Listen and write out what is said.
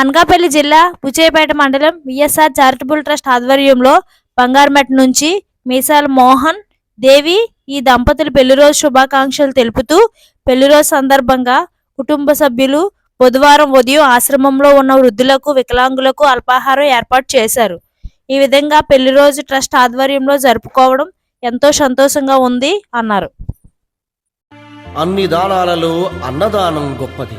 అనకాపల్లి జిల్లా పుచేపేట మండలం VSR charitable trust ఆధ్వర్యంలో బంగారుమెట్ నుంచి మీసాల మోహన్ దేవి ఈ దంపతుల పెళ్ళి రోజు శుభాకాంక్షలు తెలుపుతూ పెళ్ళి రోజు సందర్భంగా కుటుంబ సభ్యులు బుధవారం ఉదయం ఆశ్రమంలో ఉన్న వృద్ధులకు వికలాంగులకు అల్పాహారం ఏర్పాటు చేశారు. ఈ విధంగా పెళ్ళి రోజు ట్రస్ట్ ఆధ్వర్యంలో జరుపుకోవడం ఎంతో సంతోషంగా ఉంది అన్నారు. అన్ని దానాలలో అన్నదానం గొప్పది.